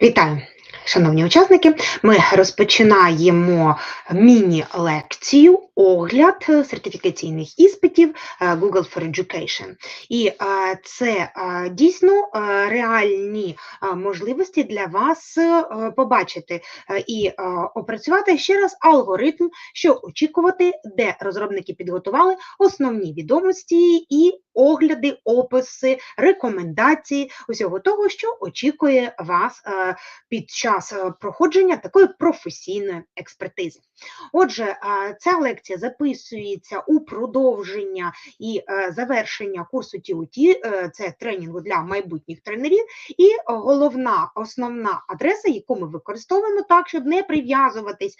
Então, шановні учасники. Ми розпочинаємо міні-лекцію, огляд сертифікаційних іспитів е, Google for Education. І е, це е, дійсно реальні можливості для вас побачити і опрацювати ще раз алгоритм, що очікувати, де розробники підготували основні відомості і огляди, описи, рекомендації усього того, що очікує вас під час е, проходження такої професійної експертизи. Отже, е, ця лекція записується у продовження і е, завершення курсу TOT, це тренінгу для майбутніх тренерів, і головна основна адреса, яку ми використовуємо так, щоб не прив'язуватись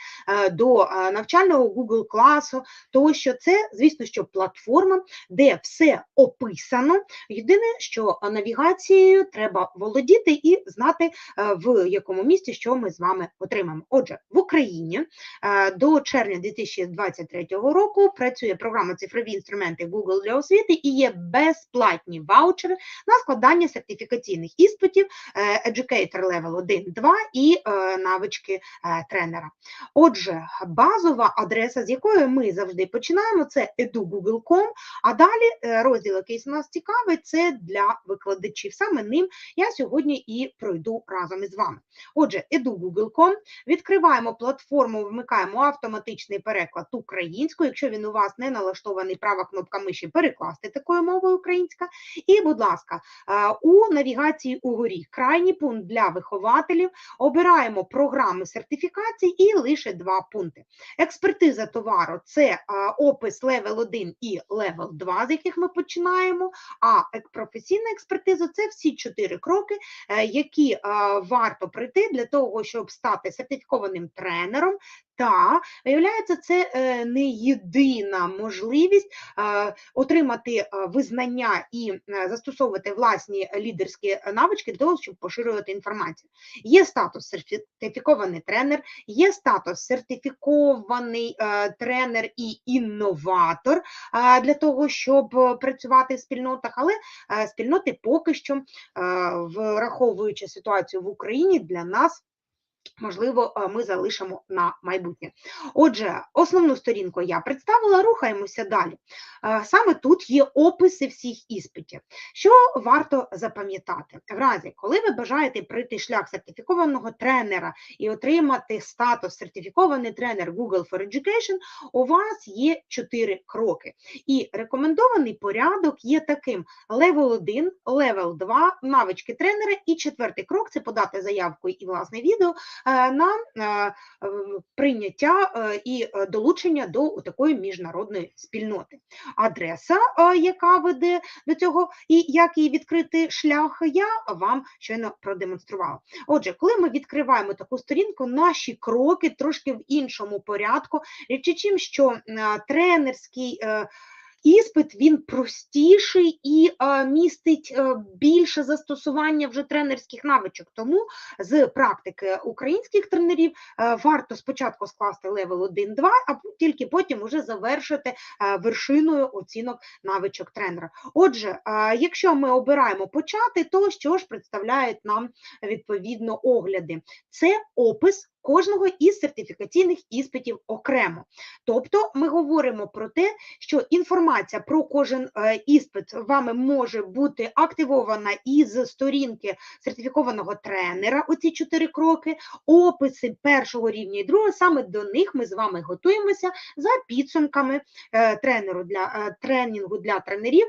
до навчального Google класу, тому що це, звісно, що платформа, де все описано. Єдине, що навігацією треба володіти і знати, в якому місці що ми з вами отримаємо. Отже, в Україні е, до червня 2023 року працює програма цифрові інструменти Google для освіти і є безплатні ваучери на складання сертифікаційних іспитів е, Educator Level 1, 2 і е, навички тренера. Отже, базова адреса, з якої ми завжди починаємо, це edu.google.com, а далі розділ, який нас цікавий, це для викладачів. Саме ним я сьогодні і пройду разом із вами. Отже, edu.google.com, відкриваємо платформу, вмикаємо автоматичний переклад українською. Якщо він у вас не налаштований, права кнопка миші перекласти такою мовою українська. І, будь ласка, е, у навігації угорі крайній пункт для вихователів. Обираємо програми сертифікації і лише два пункти. Експертиза товару це е, опис левел 1 і левел 2, з яких ми починаємо. А професійна експертиза це всі чотири кроки, е, які варто пройти для того, щоб стати сертифікованим тренером. Та виявляється, це е, не єдина можливість е, отримати е, визнання і застосовувати власні лідерські навички для того, щоб поширювати інформацію. Є статус сертифікований тренер, є статус сертифікований тренер і інноватор для того, щоб працювати в спільнотах, але спільноти поки що, враховуючи ситуацію в Україні, для нас. Можливо, е, ми залишимо на майбутнє. Отже, основну сторінку я представила, рухаємося далі. Е, Саме тут є описи всіх іспитів. Що варто запам'ятати? В разі, коли ви бажаєте пройти шлях сертифікованого тренера і отримати статус сертифікований тренер Google for Education, у вас є чотири кроки. І рекомендований порядок є таким: левел 1, левел 2, навички тренера, і четвертий крок це подати заявку і власне відео на е, е, прийняття е, і е, долучення до такої міжнародної спільноти. Адреса, е, яка веде до цього, і як її відкрити шлях, я вам щойно продемонструвала. Отже, коли ми відкриваємо таку сторінку, наші кроки трошки в іншому порядку, річ чим, що е, тренерський. Іспит він простіший і е, містить е, більше застосування вже тренерських навичок. Тому з практики українських тренерів е, варто спочатку скласти левел 1-2, а тільки потім уже завершити вершиною оцінок навичок тренера. Отже, якщо ми обираємо почати, то що ж представляють нам відповідно огляди? Це опис кожного із сертифікаційних іспитів окремо. Тобто ми говоримо про те, що інформація про кожен е, іспит вами може бути активована із сторінки сертифікованого тренера. Оці чотири кроки, описи першого рівня і другого. Саме до них ми з вами готуємося за підсумками е, тренеру для е, тренінгу для тренерів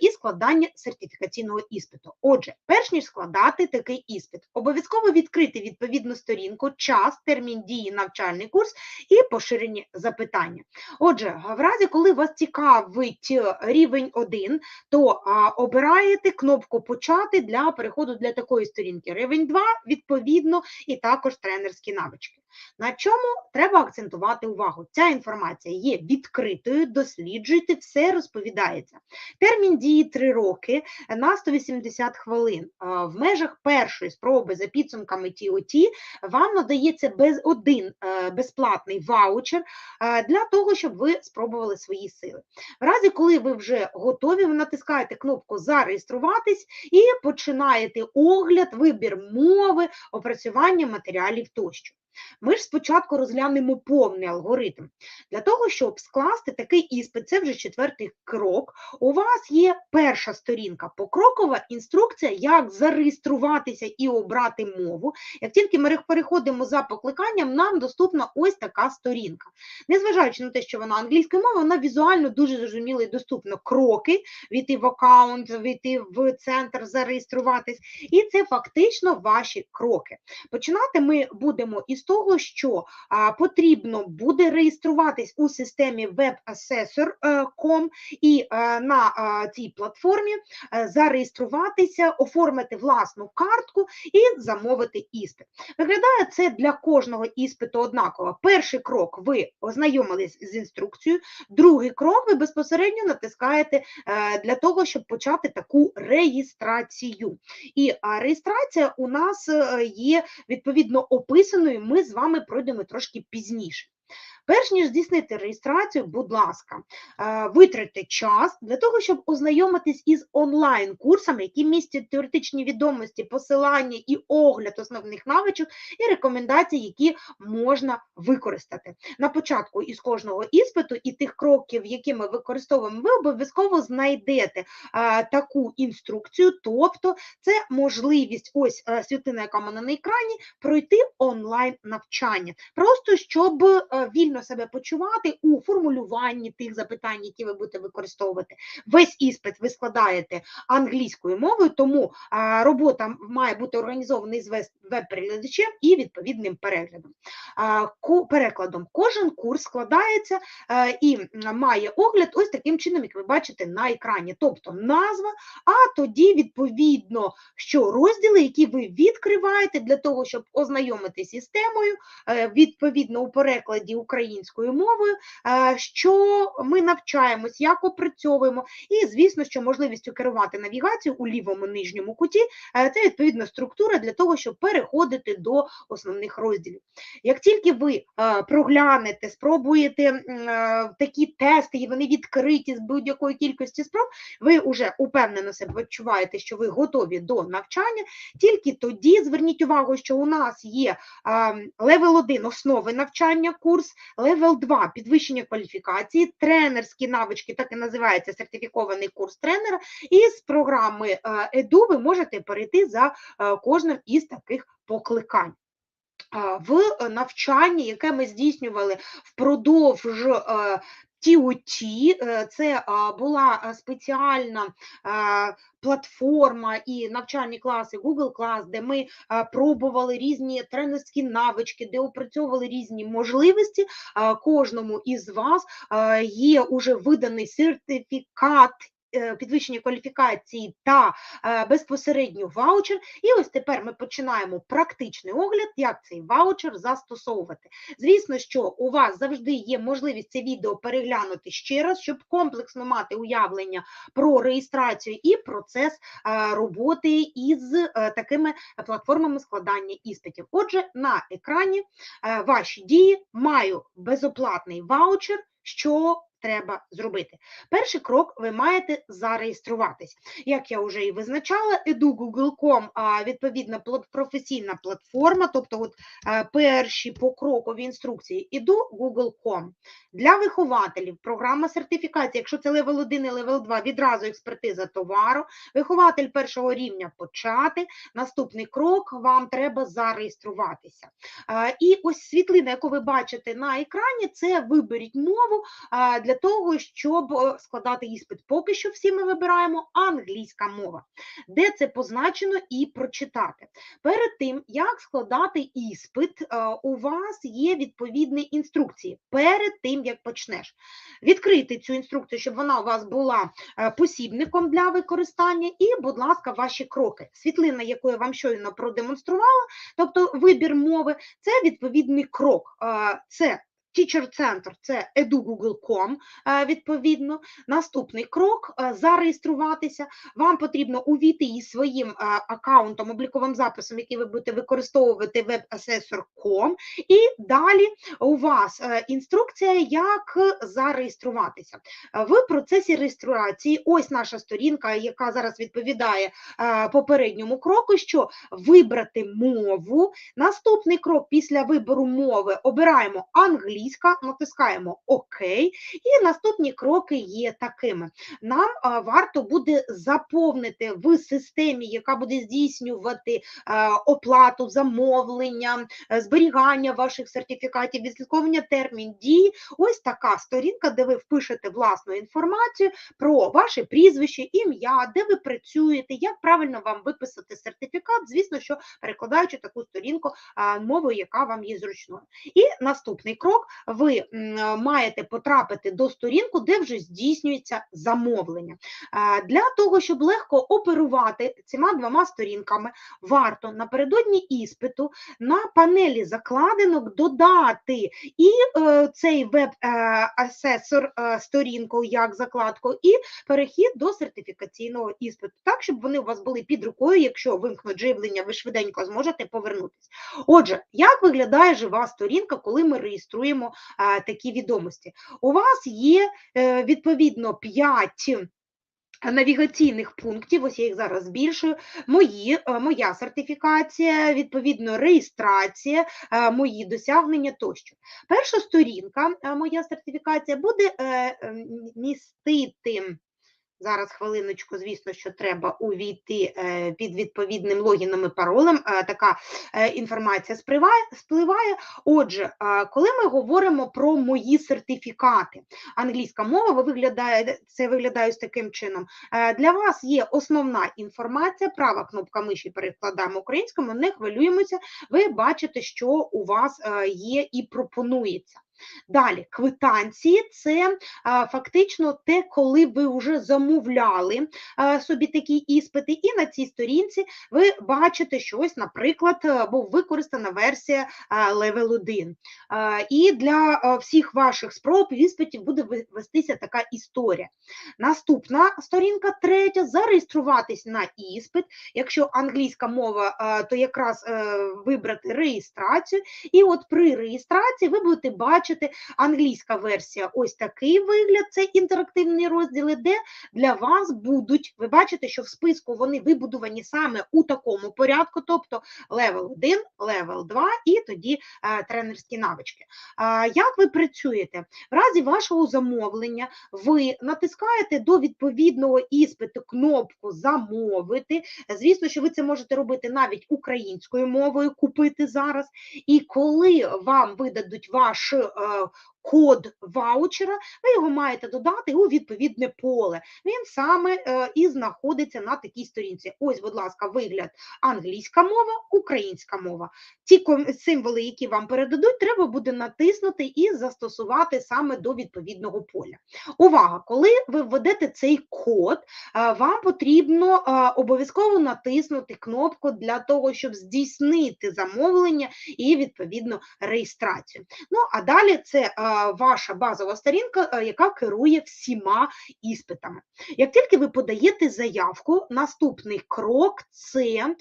і складання сертифікаційного іспиту. Отже, перш ніж складати такий іспит, обов'язково відкрити відповідну сторінку, час, термін дії, навчальний курс і поширені запитання. Отже, в разі, коли вас цікавить е, рівень 1, то обираєте кнопку Почати для переходу для такої сторінки. Рівень 2, відповідно, і також тренерські навички. На чому треба акцентувати увагу? Ця інформація є відкритою, досліджуйте, все розповідається. Термін дії 3 роки на 180 хвилин. В межах першої спроби за підсумками TOT вам надається без один е, безплатний ваучер е, для того, щоб ви спробували свої сили. В разі, коли ви вже готові, ви натискаєте кнопку Зареєструватись і починаєте огляд, вибір мови, опрацювання матеріалів тощо. Ми ж спочатку розглянемо повний алгоритм. Для того, щоб скласти такий іспит, це вже четвертий крок. У вас є перша сторінка, покрокова інструкція, як зареєструватися і обрати мову. Як тільки ми переходимо за покликанням, нам доступна ось така сторінка. Незважаючи на те, що вона англійською мовою, вона візуально дуже зрозуміла і доступно. Кроки, війти в аккаунт, війти в центр, зареєструватись. І це фактично ваші кроки. Починати ми будемо із того, що а, потрібно буде реєструватись у системі webassessor.com і е, на е, цій платформі е, зареєструватися, оформити власну картку і замовити іспит. Виглядає це для кожного іспиту однаково. Перший крок ви ознайомились з інструкцією, другий крок ви безпосередньо натискаєте е, для того, щоб почати таку реєстрацію. І е, реєстрація у нас е, є відповідно описаною. Ми з вами пройдемо трошки пізніше. Перш ніж здійснити реєстрацію, будь ласка, е, витратьте час для того, щоб ознайомитись із онлайн-курсами, які містять теоретичні відомості, посилання і огляд основних навичок і рекомендацій, які можна використати. На початку із кожного іспиту і тих кроків, які ми використовуємо, ви обов'язково знайдете е, таку інструкцію, тобто це можливість, ось е, світлина, яка мене на екрані, пройти онлайн навчання, просто щоб е, вільно себе почувати у формулюванні тих запитань, які ви будете використовувати. Весь іспит ви складаєте англійською мовою, тому робота має бути організована із веб-перекладачем і відповідним переглядом. Перекладом. Кожен курс складається е, і має огляд ось таким чином, як ви бачите на екрані, тобто назва, а тоді відповідно, що розділи, які ви відкриваєте для того, щоб ознайомитися із темою, е, відповідно у перекладі українською мовою, е, що ми навчаємось, як опрацьовуємо, і звісно, що можливістю керувати навігацію у лівому нижньому куті е, це відповідна структура для того, щоб переходити до основних розділів. Як тільки ви е, проглянете, спробуєте такі тести, і вони відкриті з будь-якої кількості спроб, ви вже упевнено себе відчуваєте, що ви готові до навчання. Тільки тоді зверніть увагу, що у нас є левел 1 основи навчання курс, левел 2 підвищення кваліфікації, тренерські навички, так і називається сертифікований курс тренера. І з програми Еду ви можете перейти за е, кожним із таких покликань. В е, навчанні, яке ми здійснювали впродовж е, TOT, е, це була е, спеціальна е, платформа і навчальні класи Google Class, де ми пробували різні тренерські навички, де опрацьовували різні можливості. Кожному із вас є уже виданий сертифікат. Е, Підвищення кваліфікації та е, безпосередньо ваучер. І ось тепер ми починаємо практичний огляд, як цей ваучер застосовувати. Звісно, що у вас завжди є можливість це відео переглянути ще раз, щоб комплексно мати уявлення про реєстрацію і процес е, роботи із такими платформами складання іспитів. Отже, на екрані ваші дії маю безоплатний ваучер, що треба зробити. Перший крок ви маєте зареєструватись. Як я вже і визначала, edu.google.com відповідна професійна платформа, тобто от, е, перші покрокові інструкції, edu.google.com. Для вихователів програма сертифікації, якщо це левел 1 і левел 2, відразу експертиза товару. Вихователь першого рівня почати. Наступний крок вам треба зареєструватися. Е, І ось світлина, яку ви бачите на екрані, це виберіть мову. мову а, для того, щоб е, складати іспит. Поки що всі ми вибираємо англійська мова, де це позначено і прочитати. Перед тим, як складати іспит, е, у вас є відповідні інструкції. Перед тим, як почнеш. Відкрити цю інструкцію, щоб вона у вас була е, посібником для використання, і, будь ласка, ваші кроки. Світлина, яку я вам щойно продемонструвала, тобто вибір мови, це відповідний крок. Це Teacher Center – це edugoogle.com, е, відповідно. Наступний крок е, – зареєструватися. Вам потрібно увійти із своїм е, аккаунтом, обліковим записом, який ви будете використовувати WebAssessor.com, і далі у вас інструкція, як зареєструватися. В процесі реєстрації, ось наша сторінка, яка зараз відповідає попередньому кроку, що вибрати мову. Наступний крок після вибору мови обираємо англійська, натискаємо ОК, і наступні кроки є такими. Нам варто буде заповнити в системі, яка буде здійснювати оплату, замовлення, е, зберігання ваших сертифікатів, відслідковування термін дії. Ось така сторінка, де ви впишете власну інформацію про ваше прізвище, ім'я, де ви працюєте, як правильно вам виписати сертифікат, звісно, що перекладаючи таку сторінку мовою, яка вам є зручною. І наступний крок: ви маєте потрапити до сторінку, де вже здійснюється замовлення. Для того, щоб легко оперувати цими двома сторінками, варто напередодні іспиту на панелі закладинок додати і е, цей веб-асесор е, сторінку як закладку, і перехід до сертифікаційного іспиту, так, щоб вони у вас були під рукою, якщо вимкнуть живлення, ви швиденько зможете повернутися. Отже, як виглядає жива сторінка, коли ми реєструємо е, такі відомості? У вас є е, відповідно 5 навігаційних пунктів, ось я їх зараз збільшую, мої, е, моя сертифікація, відповідно, реєстрація, е, мої досягнення тощо. Перша сторінка, е, моя сертифікація, буде містити. Зараз хвилиночку, звісно, що треба увійти е, під відповідним логіном і паролем. е, Така е, інформація спливає. Отже, коли ми говоримо про мої сертифікати, англійська мова ви виглядає, це виглядає ось таким чином. Для вас є основна інформація, права кнопка миші перекладаємо українському, не хвилюємося, ви бачите, що у вас є і пропонується. Далі, квитанції це фактично те, коли ви вже замовляли собі такі іспити, і на цій сторінці ви бачите, що ось, наприклад, був використана версія Level 1. А, і для всіх ваших спроб іспитів буде вестися така історія. Наступна сторінка, третя, зареєструватись на іспит. Якщо англійська мова, то якраз е, вибрати реєстрацію. І от при реєстрації ви будете бачити англійська версія, ось такий вигляд, це інтерактивні розділи, де для вас будуть, ви бачите, що в списку вони вибудовані саме у такому порядку, тобто level 1, level 2 і тоді е, тренерські навички. А, як ви працюєте? В разі вашого замовлення ви натискаєте до відповідного іспиту кнопку Замовити. Звісно, що ви це можете робити навіть українською мовою, купити зараз. І коли вам видадуть ваш е, код ваучера, ви його маєте додати у відповідне поле. Він саме е, і знаходиться на такій сторінці. Ось, будь ласка, вигляд англійська мова, українська мова. Ті символи, які вам передадуть, треба буде натиснути і застосувати саме до відповідного поля. Увага! Коли ви введете цей код, е, вам потрібно е, обов'язково натиснути кнопку для того, щоб здійснити замовлення і відповідно реєстрацію. Ну а далі це ваша базова сторінка, е, яка керує всіма іспитами. Як тільки ви подаєте заявку, наступний крок це е,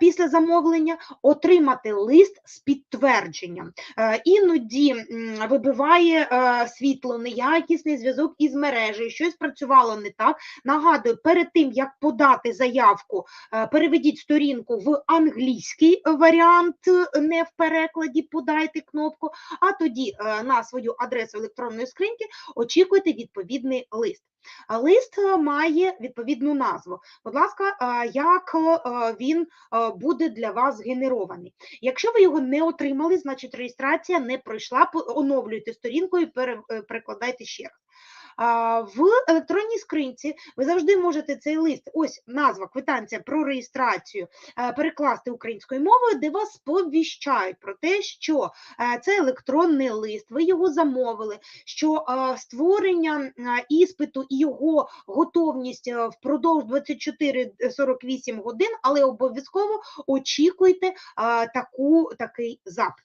після замовлення отримати лист з підтвердженням. Е, Іноді вибиває світло, неякісний зв'язок із мережею, щось працювало не так. Нагадую, перед тим як подати заявку, переведіть сторінку в англійський варіант, не в перекладі, подайте кнопку, а тоді на свою свою адресу електронної скриньки, очікуйте відповідний лист. Лист е, має відповідну назву. Будь ласка, як е, він е, буде для вас згенерований. Якщо ви його не отримали, значить реєстрація не пройшла, оновлюйте сторінку і пере- е, перекладайте ще раз. В електронній скринці ви завжди можете цей лист, ось назва, квитанція про реєстрацію, е, перекласти українською мовою, де вас сповіщають про те, що е, це електронний лист, ви його замовили, що е, створення іспиту і його готовність впродовж 24-48 годин, але обов'язково очікуйте таку, такий запит.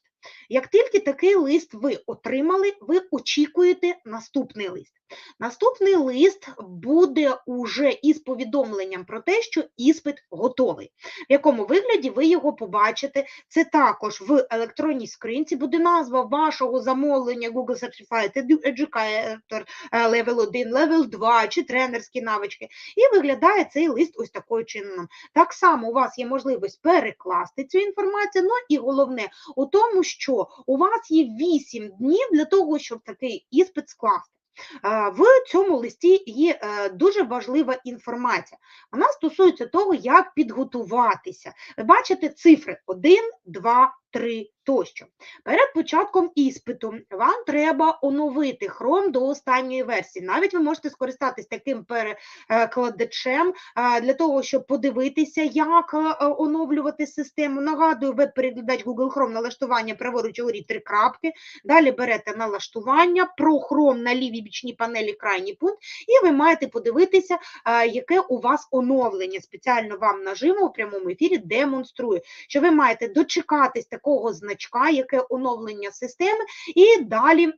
Як тільки такий лист ви отримали, ви очікуєте наступний лист. Наступний лист буде уже із повідомленням про те, що іспит готовий. В якому вигляді ви його побачите. Це також в електронній скринці буде назва вашого замовлення Google Certified Educator е, Level 1, Level 2 чи тренерські навички. І виглядає цей лист ось такою чином. Так само у вас є можливість перекласти цю інформацію. Ну і головне у тому, що у вас є 8 днів для того, щоб такий іспит скласти. В цьому листі є е, дуже важлива інформація. Вона стосується того, як підготуватися. Ви бачите цифри 1, 2, 3 тощо. Перед початком іспиту вам треба оновити Chrome до останньої версії. Навіть ви можете скористатись таким перекладачем е, для того, щоб подивитися, як е, оновлювати систему. Нагадую, веб-перекладач Google Chrome налаштування праворуч угорі три крапки. Далі берете налаштування, про Chrome на лівій бічній панелі крайній пункт, і ви маєте подивитися, е, яке у вас оновлення. Спеціально вам нажиму у прямому ефірі демонструю, що ви маєте дочекатись такого значка, яке оновлення системи, і далі.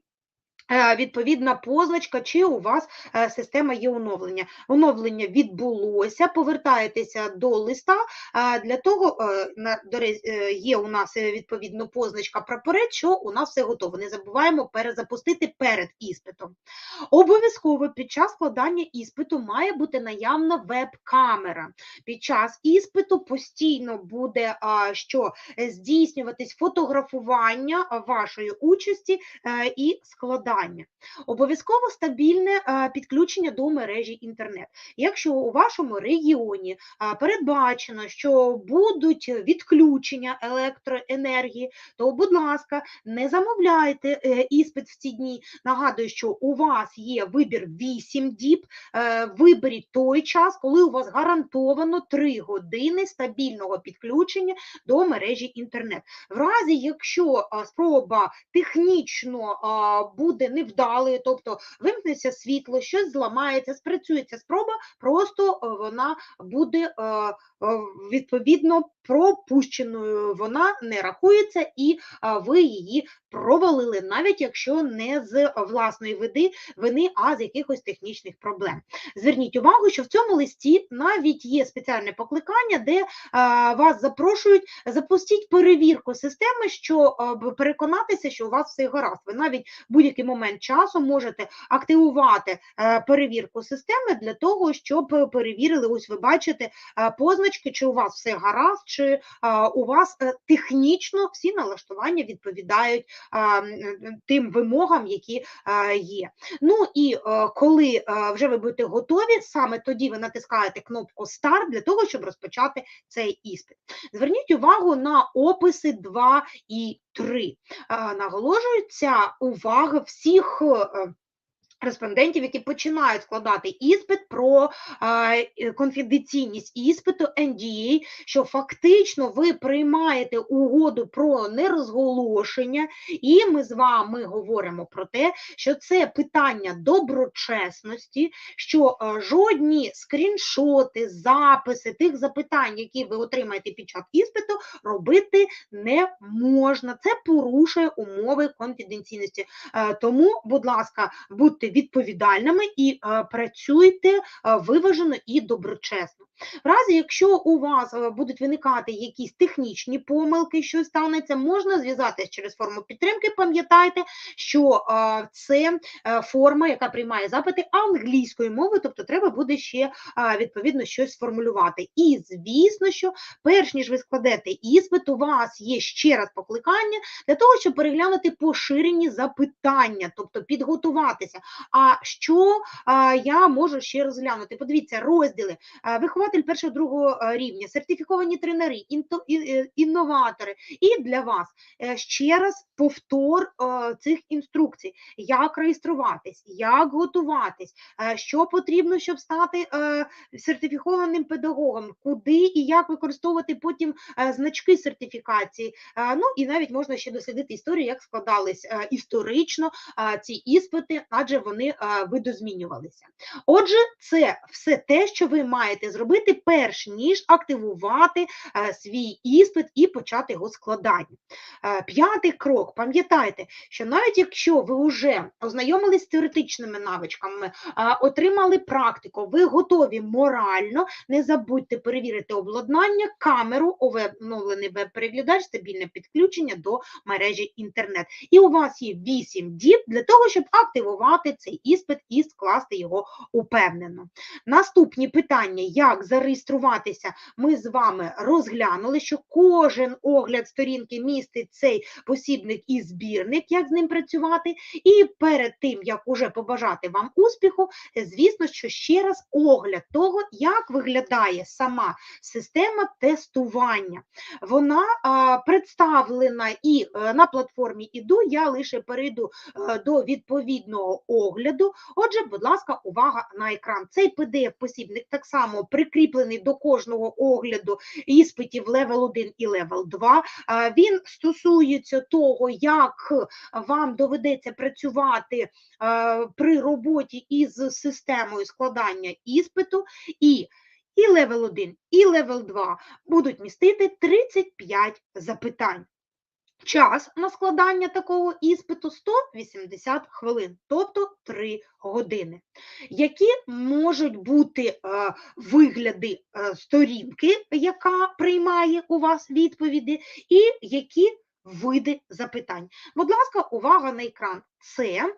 Е, Відповідна позначка, чи у вас е, система є оновлення. Оновлення відбулося, повертаєтеся до листа. е, Для того є у нас відповідно позначка прапорець, що у нас все готово. Не забуваємо перезапустити перед іспитом. Обов'язково під час складання іспиту має бути наявна веб-камера. Під час іспиту постійно буде що здійснюватись фотографування вашої участі і складання. Обов'язково стабільне підключення до мережі інтернет. Якщо у вашому регіоні передбачено, що будуть відключення електроенергії, то, будь ласка, не замовляйте е, іспит в ці дні. Нагадую, що у вас є вибір 8 діб. Е, Виберіть той час, коли у вас гарантовано 3 години стабільного підключення до мережі інтернет. В разі, якщо спроба технічно а, буде невдалою, тобто вимкнеться світло, щось зламається, спрацюється спроба, просто е, вона буде е, е, відповідно пропущеною. Вона не рахується і ви її провалили, навіть якщо не з власної види, вини, а з якихось технічних проблем. Зверніть увагу, що в цьому листі навіть є спеціальне покликання, де вас запрошують запустіть перевірку системи, що переконатися, що у вас все гаразд. Ви навіть в будь-який момент часу можете активувати е, перевірку системи для того, щоб перевірили, ось ви бачите е, позначки, чи у вас все гаразд, чи у вас е, технічно всі налаштування відповідають тим вимогам, які є. Ну і е, коли е, вже ви будете готові, саме тоді ви натискаєте кнопку Старт для того, щоб розпочати цей іспит. Зверніть увагу на описи 2 і 3. Е, Наголошується увага всіх. Респондентів, які починають складати іспит про конфіденційність іспиту NDA, що фактично ви приймаєте угоду про нерозголошення, і ми з вами говоримо про те, що це питання доброчесності, що е, жодні скріншоти, записи тих запитань, які ви отримаєте під час іспиту, робити не можна. Це порушує умови конфіденційності. Е, Тому, будь ласка, будьте відповідальними і е, працюйте е, виважено і доброчесно. В разі, якщо у вас е, будуть виникати якісь технічні помилки, що станеться, можна зв'язатися через форму підтримки. Пам'ятайте, що це форма, яка приймає запити англійською мовою, тобто треба буде ще відповідно щось сформулювати. І звісно, що перш ніж ви складете іспит, у вас є ще раз покликання для того, щоб переглянути поширені запитання, тобто підготуватися. А що я можу ще розглянути? Подивіться, розділи, вихователь першого другого рівня, сертифіковані тренери, е, інноватори. І для вас е, ще раз повтор е, цих інструкцій, як реєструватись, як готуватись, е, що потрібно, щоб стати е, сертифікованим педагогом, куди і як використовувати потім е, значки сертифікації. Е, Ну і навіть можна ще дослідити історію, як складались е, історично е, ці іспити, адже вони видозмінювалися. Отже, це все те, що ви маєте зробити, перш ніж активувати е, свій іспит і почати його складання. Е, П'ятий крок, пам'ятайте, що навіть якщо ви вже ознайомились з теоретичними навичками, е, отримали практику, ви готові морально, не забудьте перевірити обладнання, камеру, оновлений веб-переглядач, стабільне підключення до мережі інтернет. І у вас є 8 діб для того, щоб активувати цей іспит і скласти його упевнено. Наступні питання, як зареєструватися, ми з вами розглянули, що кожен огляд сторінки містить цей посібник і збірник, як з ним працювати. І перед тим, як уже побажати вам успіху, звісно, що ще раз огляд того, як виглядає сама система тестування. Вона а, представлена і е, на платформі іду, я лише перейду е, до відповідного огляду. Отже, будь ласка, увага на екран. Цей PDF-посібник так само прикріплений до кожного огляду іспитів Level 1 і Level 2. Е, Він стосується того, як вам доведеться працювати е, при роботі із системою складання іспиту. І і Level 1, і Level 2 будуть містити 35 запитань. Час на складання такого іспиту 180 хвилин, тобто 3 години. Які можуть бути е, вигляди е, сторінки, яка приймає у вас відповіді, і які види запитань? Будь ласка, увага на екран. Це е,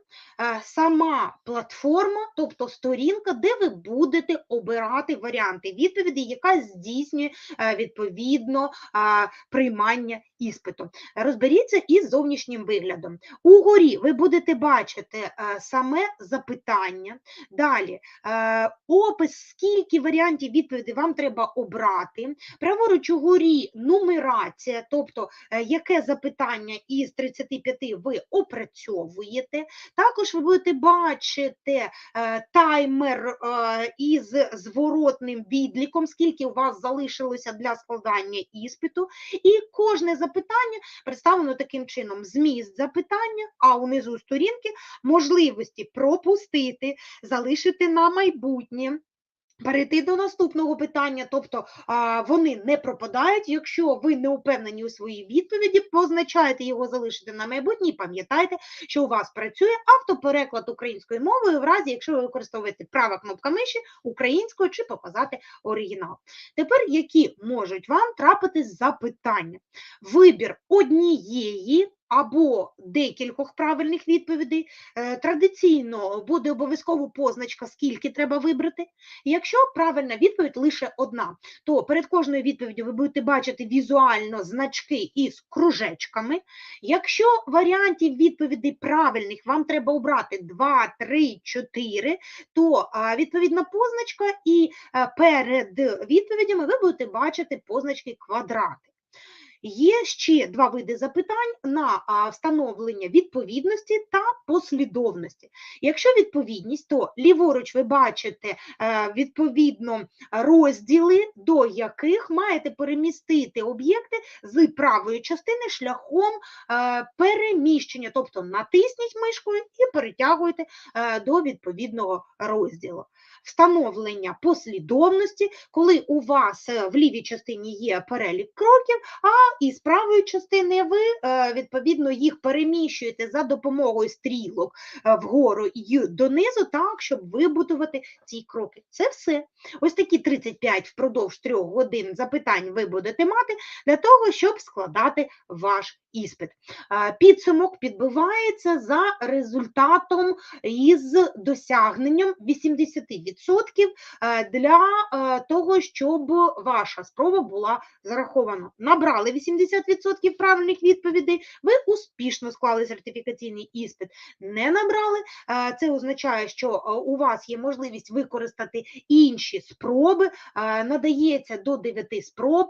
сама платформа, тобто сторінка, де ви будете обирати варіанти відповіді, яка здійснює е, відповідно приймання іспиту. Розберіться із зовнішнім виглядом. Угорі ви будете бачити е, саме запитання. Далі опис, скільки варіантів відповіді вам треба обрати. Праворуч угорі нумерація, тобто яке запитання із 35 ви опрацьовуєте. Також ви будете бачити е, таймер е, із зворотним відліком, скільки у вас залишилося для складання іспиту. І кожне запитання представлено таким чином: зміст запитання, а унизу сторінки можливості пропустити, залишити на майбутнє. Перейти до наступного питання, тобто вони не пропадають. Якщо ви не упевнені у своїй відповіді, позначаєте його залишити на майбутнє, пам'ятайте, що у вас працює автопереклад українською мовою, в разі, якщо ви використовуєте права кнопка миші українською чи показати оригінал. Тепер які можуть вам трапити запитання? Вибір однієї або декількох правильних відповідей. Е, Традиційно буде обов'язково позначка, скільки треба вибрати. Якщо правильна відповідь лише одна, то перед кожною відповіддю ви будете бачити візуально значки із кружечками. Якщо варіантів відповідей правильних вам треба обрати 2, 3, 4, то відповідна позначка і перед відповідями ви будете бачити позначки квадрати. Є ще два види запитань на встановлення відповідності та послідовності. Якщо відповідність, то ліворуч ви бачите е, відповідно розділи, до яких маєте перемістити об'єкти з правої частини шляхом е, переміщення, тобто натисніть мишкою і перетягуєте е, до відповідного розділу. Встановлення послідовності, коли у вас в лівій частині є перелік кроків, а і з правої частини ви е, відповідно їх переміщуєте за допомогою стрілок е, вгору і донизу, так, щоб вибудувати ці кроки. Це все. Ось такі 35 впродовж трьох годин запитань ви будете мати для того, щоб складати ваш іспит. Підсумок підбивається за результатом із досягненням 80% е, для е, того, щоб ваша спроба була зарахована. Набрали 80% правильних відповідей, ви успішно склали сертифікаційний іспит. Не набрали, е, це означає, що у вас є можливість використати інші спроби, надається до 9 спроб,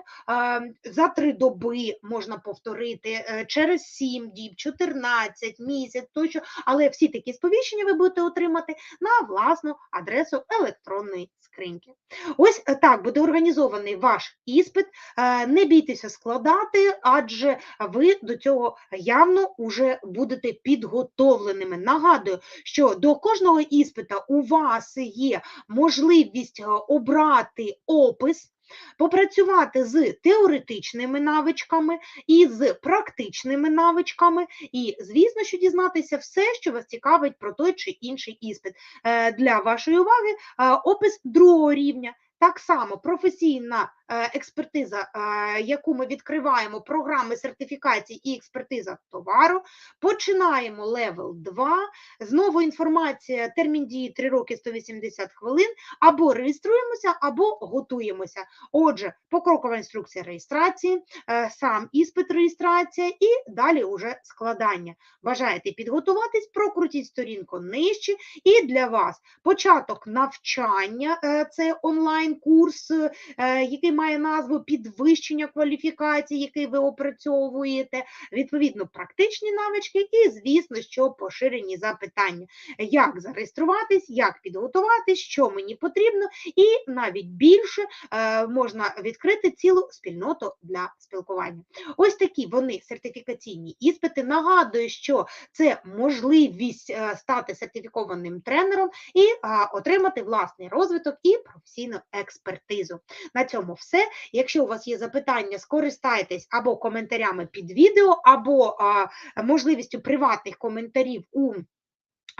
за 3 доби можна повторити, через 7 діб, 14, місяць тощо, але всі такі сповіщення ви будете отримати на власну адресу електронної скриньки. Ось е, так буде організований ваш іспит. Е, Не бійтеся складати, адже ви до цього явно вже будете підготовленими. Нагадую, що до кожного іспита у вас є можливість е, обрати опис. Попрацювати з теоретичними навичками і з практичними навичками, і, звісно, що дізнатися все, що вас цікавить про той чи інший іспит. Е, Для вашої уваги е, опис другого рівня. Так само професійна експертиза, е, яку ми відкриваємо, програми сертифікації і експертиза товару. Починаємо левел 2. Знову інформація, термін дії 3 роки 180 хвилин. Або реєструємося, або готуємося. Отже, покрокова інструкція реєстрації, е, сам іспит реєстрація і далі уже складання. Бажаєте підготуватись, прокрутіть сторінку нижче. І для вас початок навчання е, це онлайн-курс, е, який має назву підвищення кваліфікації, який ви опрацьовуєте, відповідно, практичні навички і, звісно, що поширені запитання, як зареєструватись, як підготуватись, що мені потрібно, і навіть більше е, можна відкрити цілу спільноту для спілкування. Ось такі вони сертифікаційні іспити. Нагадую, що це можливість е, стати сертифікованим тренером і а, отримати власний розвиток і професійну експертизу. На цьому все. Якщо у вас є запитання, скористайтесь або коментарями під відео, або а, можливістю приватних коментарів у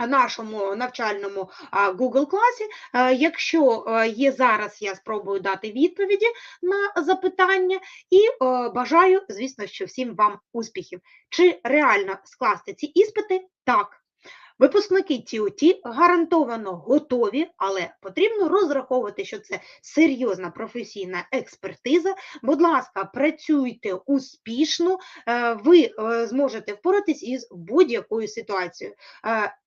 нашому навчальному Google класі. Е, Якщо е, є зараз, я спробую дати відповіді на запитання і е, бажаю, звісно, що всім вам успіхів. Чи реально скласти ці іспити? Так. Випускники TOT гарантовано готові, але потрібно розраховувати, що це серйозна професійна експертиза. Будь ласка, працюйте успішно, е, ви е, зможете впоратись із будь-якою ситуацією.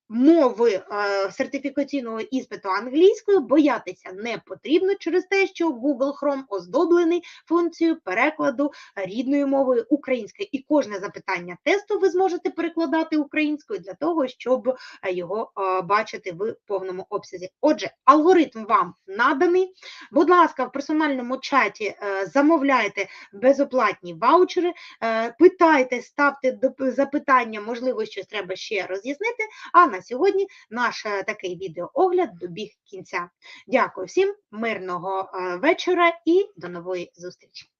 Мови е, сертифікаційного іспиту англійською боятися не потрібно через те, що Google Chrome оздоблений функцією перекладу рідною мовою українською. І кожне запитання тесту ви зможете перекладати українською для того, щоб е, його е, бачити в повному обсязі. Отже, алгоритм вам наданий. Будь ласка, в персональному чаті замовляйте безоплатні ваучери, питайте, ставте запитання, можливо, щось треба ще роз'яснити. А на сьогодні наш е, такий відеоогляд добіг кінця. Дякую всім, мирного е, вечора і до нової зустрічі.